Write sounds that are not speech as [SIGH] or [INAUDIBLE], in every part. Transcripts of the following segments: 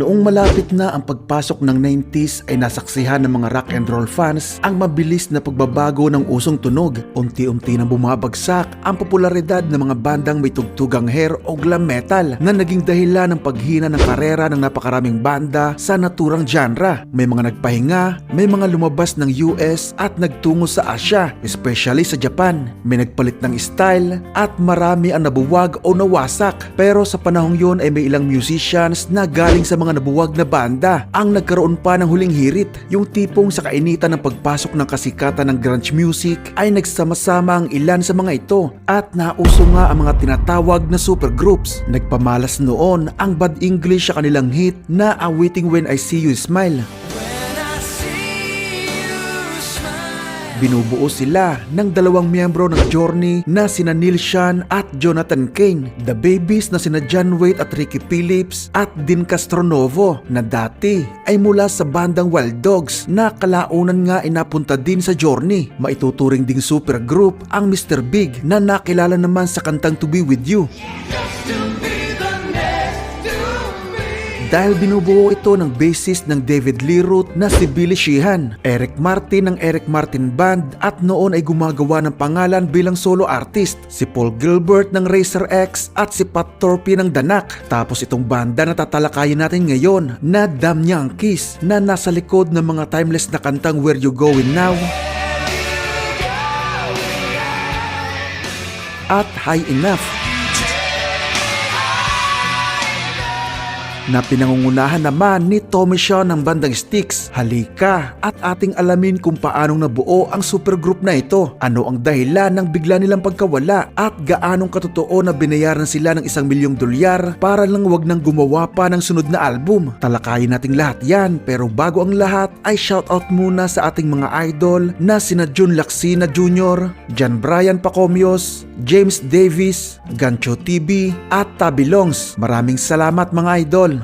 Noong malapit na ang pagpasok ng 90s ay nasaksihan ng mga rock and roll fans ang mabilis na pagbabago ng usong tunog. Unti-unti nang bumabagsak ang popularidad ng mga bandang may tugtugang hair o glam metal na naging dahilan ng paghina ng karera ng napakaraming banda sa naturang genre. May mga nagpahinga, may mga lumabas ng US at nagtungo sa Asia, especially sa Japan. May nagpalit ng style at marami ang nabuwag o nawasak. Pero sa panahong yon ay may ilang musicians na galing sa mga nabuwag na banda ang nagkaroon pa ng huling hirit. Yung tipong sa kainitan ng pagpasok ng kasikatan ng grunge music ay nagsama-sama ang ilan sa mga ito at nauso nga ang mga tinatawag na supergroups. Nagpamalas noon ang Bad English sa kanilang hit na Awaiting When I See You Smile. Binubuo sila ng dalawang miyembro ng Journey na sina Neil Sean at Jonathan Kane, The Babies na sina John Waite at Ricky Phillips at Dean Castronovo na dati ay mula sa bandang Wild Dogs na kalaunan nga inapunta din sa Journey. Maituturing ding supergroup ang Mr. Big na nakilala naman sa kantang To Be With You. Dahil binubuo ito ng bassist ng David Lee Roth na si Billy Sheehan, Eric Martin ng Eric Martin Band at noon ay gumagawa ng pangalan bilang solo artist, si Paul Gilbert ng Racer X at si Pat Torpy ng Danak. Tapos itong banda na tatalakayin natin ngayon na Damn Yankees na nasa likod ng mga timeless na kantang Where You Going Now at High Enough. Na pinangungunahan naman ni Tommy Shaw ng bandang Styx. Halika at ating alamin kung paanong nabuo ang supergroup na ito. Ano ang dahilan ng bigla nilang pagkawala at gaanong katotoo na binayaran sila ng isang milyong dolyar para lang wag nang gumawa pa ng sunod na album. Talakayin nating lahat yan pero bago ang lahat ay shoutout muna sa ating mga idol na sina Jun Laksina Jr., John Brian Pacomios, James Davis, Gancho TV at Tabilongs. Maraming salamat mga idol.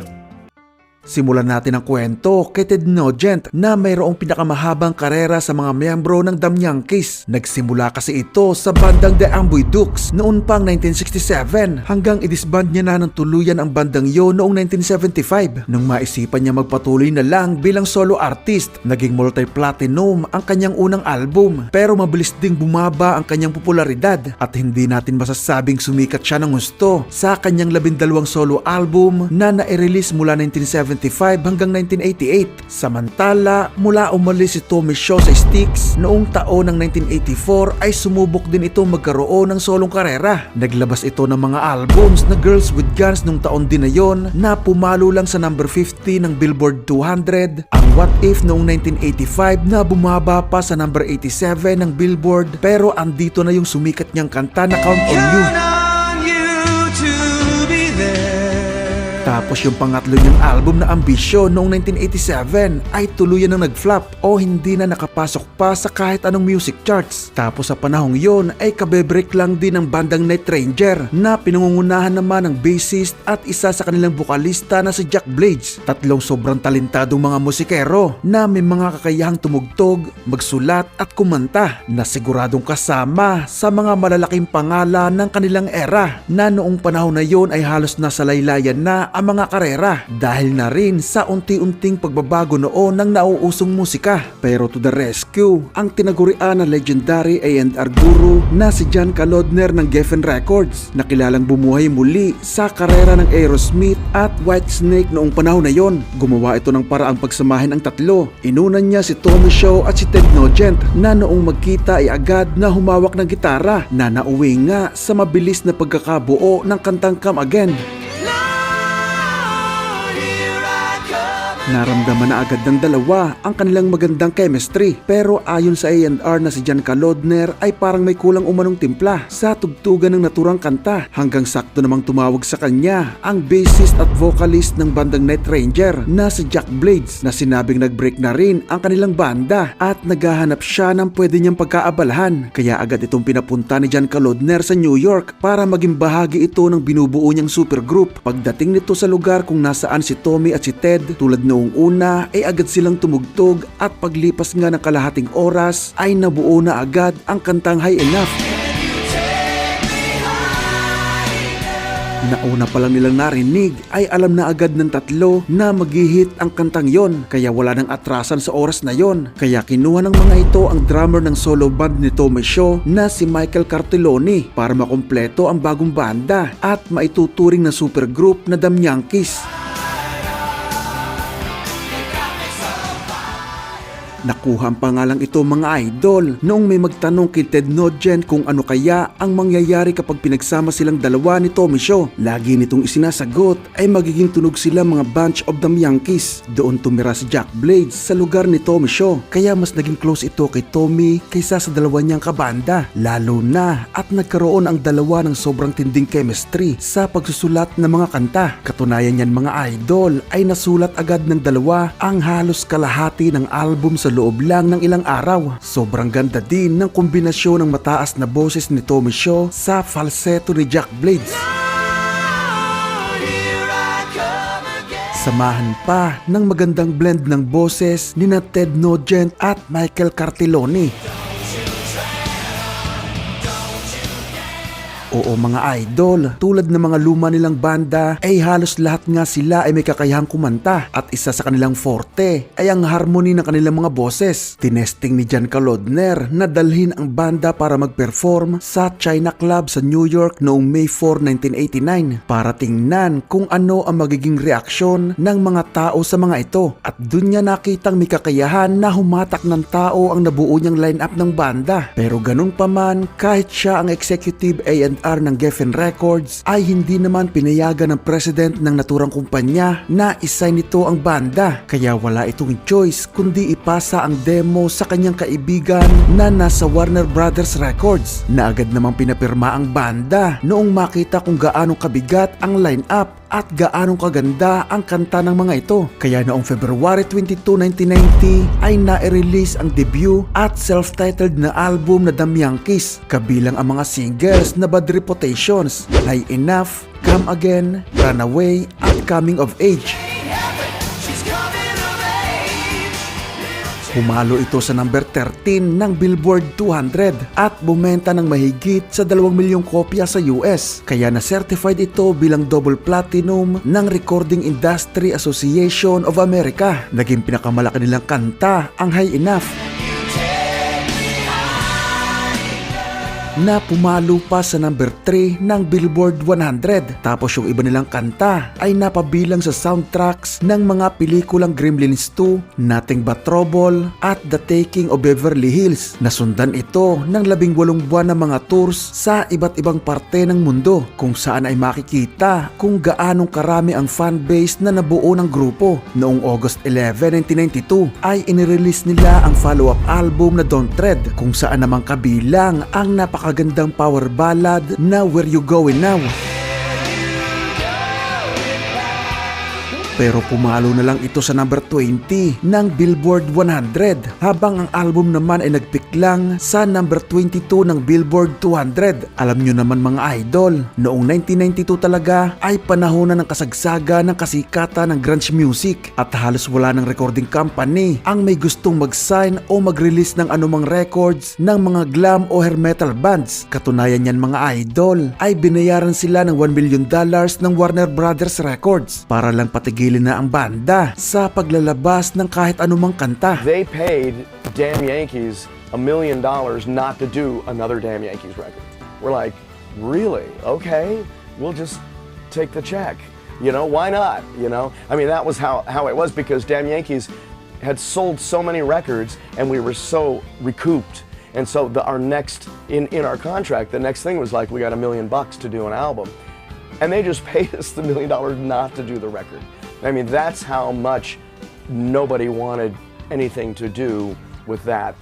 Simulan natin ang kwento kay Ted Nugent na mayroong pinakamahabang karera sa mga miyembro ng Damn Yankees. Nagsimula kasi ito sa bandang The Amboy Dukes noon pang 1967 hanggang idisband niya na ng tuluyan ang bandang yon noong 1975. Nung maisipan niya magpatuloy na lang bilang solo artist, naging multi-platinum ang kanyang unang album pero mabilis ding bumaba ang kanyang popularidad at hindi natin masasabing sumikat siya ng gusto sa kanyang labindalawang solo album na na-release mula 1970 1975 hanggang 1988. Samantala, mula umalis si Tommy Shaw sa Styx, noong taon ng 1984 ay sumubok din ito magkaroon ng solong karera. Naglabas ito ng mga albums na Girls with Guns nung taon din na yon na pumalo lang sa number 50 ng Billboard 200, ang What If noong 1985 na bumaba pa sa number 87 ng Billboard pero andito na yung sumikat niyang kanta na Count on You. Tapos yung pangatlo niyang album na Ambisyon noong 1987 ay tuluyan ng nag-flop o hindi na nakapasok pa sa kahit anong music charts. Tapos sa panahong yon ay kabebreak lang din ng bandang Night Ranger na pinangungunahan naman ng bassist at isa sa kanilang vokalista na si Jack Blades. Tatlong sobrang talentadong mga musikero na may mga kakayahang tumugtog, magsulat at kumanta na siguradong kasama sa mga malalaking pangalan ng kanilang era na noong panahon na yon ay halos nasa laylayan na ang mga karera dahil na rin sa unti-unting pagbabago noon ng nauusong musika. Pero to the rescue, ang tinagurian na legendary A&R guru na si John Kalodner ng Geffen Records na kilalang bumuhay muli sa karera ng Aerosmith at Whitesnake noong panahon na yon. Gumawa ito ng paraang pagsamahin ang tatlo. Inunan niya si Tommy Shaw at si Ted Nugent na noong magkita ay agad na humawak ng gitara na nauwi nga sa mabilis na pagkakabuo ng kantang Come Again. Naramdaman na agad ng dalawa ang kanilang magandang chemistry. Pero ayon sa A&R na si Jan Kalodner ay parang may kulang umanong timpla sa tugtugan ng naturang kanta. Hanggang sakto namang tumawag sa kanya ang bassist at vocalist ng bandang Night Ranger na si Jack Blades na sinabing nag-break na rin ang kanilang banda at naghahanap siya ng pwede niyang pagkaabalahan. Kaya agad itong pinapunta ni Jan Kalodner sa New York para maging bahagi ito ng binubuo niyang supergroup. Pagdating nito sa lugar kung nasaan si Tommy at si Ted tulad noong una ay agad silang tumugtog at paglipas nga ng kalahating oras ay nabuo na agad ang kantang High Enough. Nauna pa lang nilang narinig ay alam na agad ng tatlo na mag-hit ang kantang yon kaya wala nang atrasan sa oras na yon. Kaya kinuha ng mga ito ang drummer ng solo band ni Tommy Shaw na si Michael Cartelloni para makumpleto ang bagong banda at maituturing na supergroup na The Yankees. Nakuha ang pangalang ito mga idol noong may magtanong kay Ted Nugent kung ano kaya ang mangyayari kapag pinagsama silang dalawa ni Tommy Shaw. Lagi nitong isinasagot ay magiging tunog sila mga bunch of the Yankees. Doon tumira si Jack Blades sa lugar ni Tommy Shaw kaya mas naging close ito kay Tommy kaysa sa dalawa niyang kabanda. Lalo na at nagkaroon ang dalawa ng sobrang tinding chemistry sa pagsusulat ng mga kanta. Katunayan yan mga idol ay nasulat agad ng dalawa ang halos kalahati ng album sa loob lang ng ilang araw. Sobrang ganda din ng kombinasyon ng mataas na boses ni Tommy Shaw sa falsetto ni Jack Blades. Samahan pa ng magandang blend ng boses ni na Ted Nugent at Michael Cartelloni. Oo mga idol, tulad ng mga luma nilang banda ay halos lahat nga sila ay may kakayahang kumanta at isa sa kanilang forte ay ang harmony ng kanilang mga boses. Tinesting ni Jan Kalodner na dalhin ang banda para mag-perform sa China Club sa New York noong May 4, 1989 para tingnan kung ano ang magiging reaksyon ng mga tao sa mga ito at dun niya nakitang may kakayahan na humatak ng tao ang nabuo niyang lineup ng banda. Pero ganun pa man, kahit siya ang executive A&R ng Geffen Records ay hindi naman pinayagan ng president ng naturang kumpanya na isign nito ang banda. Kaya wala itong choice kundi ipasa ang demo sa kanyang kaibigan na nasa Warner Brothers Records na agad namang pinapirma ang banda noong makita kung gaano kabigat ang lineup at gaano kaganda ang kanta ng mga ito. Kaya noong February 22, 1990 ay na-release ang debut at self-titled na album na The Yankees kabilang ang mga singles na Bad Reputations, High Enough, Come Again, Runaway at Coming of Age. Humalo ito sa number 13 ng Billboard 200 at bumenta ng mahigit sa 2 milyong kopya sa US. Kaya na-certified ito bilang double platinum ng Recording Industry Association of America. Naging pinakamalaki nilang kanta ang High Enough. Na pumalo pa sa number 3 ng Billboard 100. Tapos yung iba nilang kanta ay napabilang sa soundtracks ng mga pelikulang Gremlins 2, Nothing But Trouble at The Taking of Beverly Hills. Nasundan ito ng labing walong buwan ng mga tours sa iba't ibang parte ng mundo kung saan ay makikita kung gaanong karami ang fanbase na nabuo ng grupo. Noong August 11, 1992 ay inirelease nila ang follow-up album na Don't Tread kung saan namang kabilang ang napakagandang power ballad na Where You Going Now. Pero pumalo na lang ito sa number 20 ng Billboard 100 habang ang album naman ay nagpick lang sa number 22 ng Billboard 200. Alam nyo naman mga idol, noong 1992 talaga ay panahon na ng kasagsaga ng kasikatan ng grunge music at halos wala ng recording company ang may gustong mag-sign o mag-release ng anumang records ng mga glam o hair metal bands. Katunayan yan mga idol ay binayaran sila ng 1 million dollars ng Warner Brothers Records para lang patigilin na ang banda sa paglalabas ng kahit anumang kanta. They paid Damn Yankees a million dollars not to do another Damn Yankees record. We're like, really? Okay, we'll just take the check. You know, why not? You know, I mean, that was how, how it was because Damn Yankees had sold so many records and we were so recouped. And so the, our next, in, in our contract, the next thing was like, we got a million bucks to do an album. And they just [LAUGHS] paid us the million dollars not to do the record. I mean, that's how much nobody wanted anything to do with that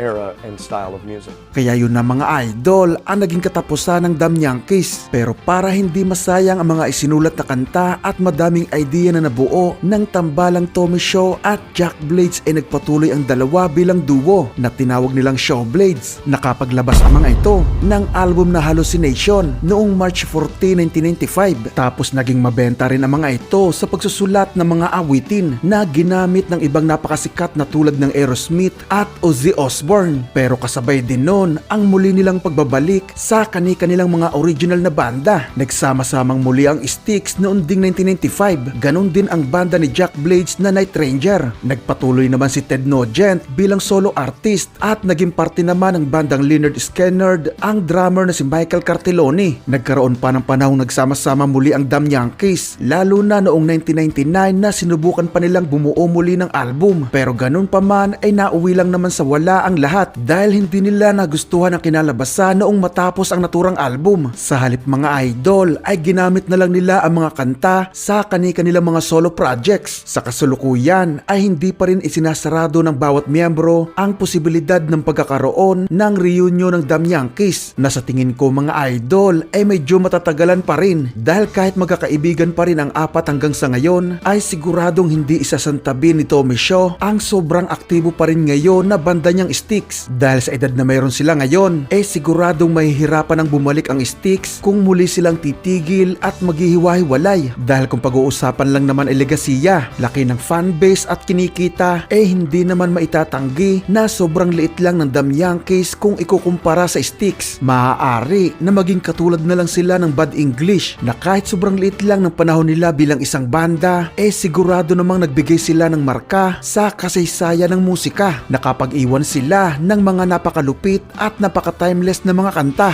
era and style of music. Kaya yun na mga idol ang naging katapusan ng Dam Yankees. Pero para hindi masayang ang mga isinulat na kanta at madaming idea na nabuo ng tambalang Tommy Shaw at Jack Blades ay nagpatuloy ang dalawa bilang duo na tinawag nilang Shaw Blades. Nakapaglabas ang mga ito ng album na Hallucination noong March 14, 1995. Tapos naging mabenta rin ang mga ito sa pagsusulat ng mga awitin na ginamit ng ibang napakasikat na tulad ng Aerosmith at Ozzy Osbourne Osbourne. Pero kasabay din nun ang muli nilang pagbabalik sa kani-kanilang mga original na banda. Nagsama-samang muli ang Styx noong ding 1995. Ganon din ang banda ni Jack Blades na Night Ranger. Nagpatuloy naman si Ted Nugent bilang solo artist at naging parte naman ng bandang Leonard Skinner ang drummer na si Michael Cartelloni. Nagkaroon pa ng panahong nagsama-sama muli ang Damn Yankees lalo na noong 1999 na sinubukan pa nilang bumuo muli ng album pero ganun pa man ay nauwi lang naman sa wala ang lahat dahil hindi nila nagustuhan ang kinalabasan noong matapos ang naturang album. Sa halip mga idol ay ginamit na lang nila ang mga kanta sa kani-kanilang mga solo projects. Sa kasulukuyan ay hindi pa rin isinasarado ng bawat miyembro ang posibilidad ng pagkakaroon ng reunion ng Damn Yankees na sa tingin ko mga idol ay medyo matatagalan pa rin dahil kahit magkakaibigan pa rin ang apat hanggang sa ngayon ay siguradong hindi isasantabi ni Tommy Shaw ang sobrang aktibo pa rin ngayon na banda niyang Styx dahil sa edad na mayroon sila ngayon eh siguradong mahihirapan ang bumalik ang Styx kung muli silang titigil at maghihiwa-hiwalay dahil kung pag-uusapan lang naman ay legasiya, laki ng fanbase at kinikita eh hindi naman maitatanggi na sobrang liit lang ng Damn Yankees kung ikukumpara sa Styx. Maaari na maging katulad na lang sila ng Bad English na kahit sobrang liit lang ng panahon nila bilang isang banda eh sigurado namang nagbigay sila ng marka sa kasaysayan ng musika. Nakapag-iwan sila ng mga napakalupit at napaka-timeless na mga kanta.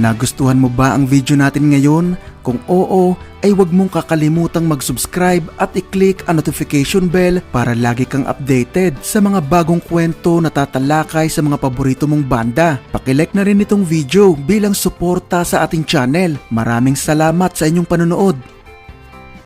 Nagustuhan mo ba ang video natin ngayon? Kung oo, ay huwag mong kakalimutang mag-subscribe at i-click ang notification bell para lagi kang updated sa mga bagong kwento na tatalakay sa mga paborito mong banda. Pakilike na rin itong video bilang suporta sa ating channel. Maraming salamat sa inyong panonood.